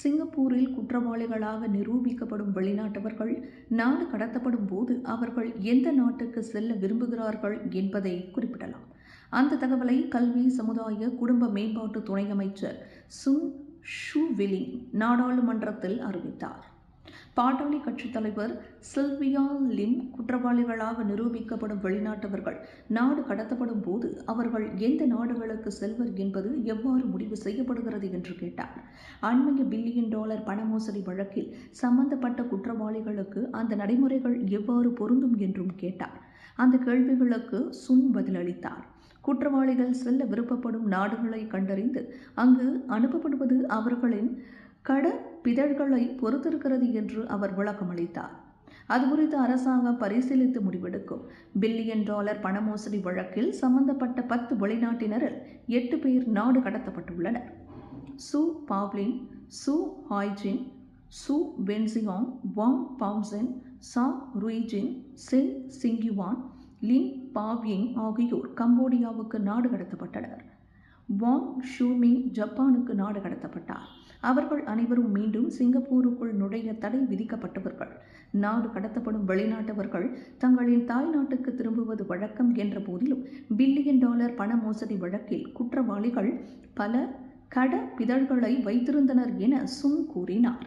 சிங்கப்பூரில் குற்றவாளிகளாக நிரூபிக்கப்படும் வெளிநாட்டவர்கள் நாடு கடத்தப்படும் போது அவர்கள் எந்த நாட்டுக்கு செல்ல விரும்புகிறார்கள் என்பதை குறிப்பிடலாம். அந்த தகவலை கல்வி சமுதாய குடும்ப மேம்பாட்டு துணை அமைச்சர் சுன் ஷூவிலிங் நாடாளுமன்றத்தில் அறிவித்தார். பாட்டாளி கட்சித் தலைவர் சில்வியா லிம் குற்றவாளிகளாக நிரூபிக்கப்படும் வெளிநாட்டவர்கள் நாடு கடத்தப்படும் போது அவர்கள் எந்த நாடுகளுக்கு செல்வர் என்பது எவ்வாறு முடிவு செய்யப்படுகிறது என்று கேட்டார். அண்மைய பில்லியன் டாலர் பண மோசடி வழக்கில் சம்பந்தப்பட்ட குற்றவாளிகளுக்கு அந்த நடைமுறைகள் எவ்வாறு பொருந்தும் என்றும் கேட்டார். அந்த கேள்விகளுக்கு சுன் பதிலளித்தார். குற்றவாளிகள் செல்ல விருப்பப்படும் நாடுகளை கண்டறிந்து அங்கு அனுப்பப்படுவது அவர்களின் கட பிதழ்களை பொறுத்திருக்கிறது என்று அவர் விளக்கமளித்தார். அது குறித்து அரசாங்கம் பரிசீலித்து முடிவெடுக்கும். பில்லியன் டாலர் பண மோசடி வழக்கில் சம்பந்தப்பட்ட பத்து வெளிநாட்டினரில் எட்டு பேர் நாடு கடத்தப்பட்டுள்ளனர். சு பாவ்லின் சு ஹாய்ஜின் சு வென்சியாங் வாங் பாவ்சென் சா ருய்ஜின் சென் சிங்கிவான் லின் பாவ்யிங் ஆகியோர் கம்போடியாவுக்கு நாடு கடத்தப்பட்டனர். வாங் ஷூமிங் ஜப்பானுக்கு நாடு கடத்தப்பட்டார். அவர்கள் அனைவரும் மீண்டும் சிங்கப்பூருக்குள் நுழைய தடை விதிக்கப்பட்டவர்கள். நாடு கடத்தப்படும் வெளிநாட்டவர்கள் தங்களின் தாய் நாட்டுக்கு திரும்புவது வழக்கம் என்ற போதிலும் பில்லியன் டாலர் பண மோசடி வழக்கில் குற்றவாளிகள் பல கட பிதழ்களை வைத்திருந்தனர் என சுங் கூறினார்.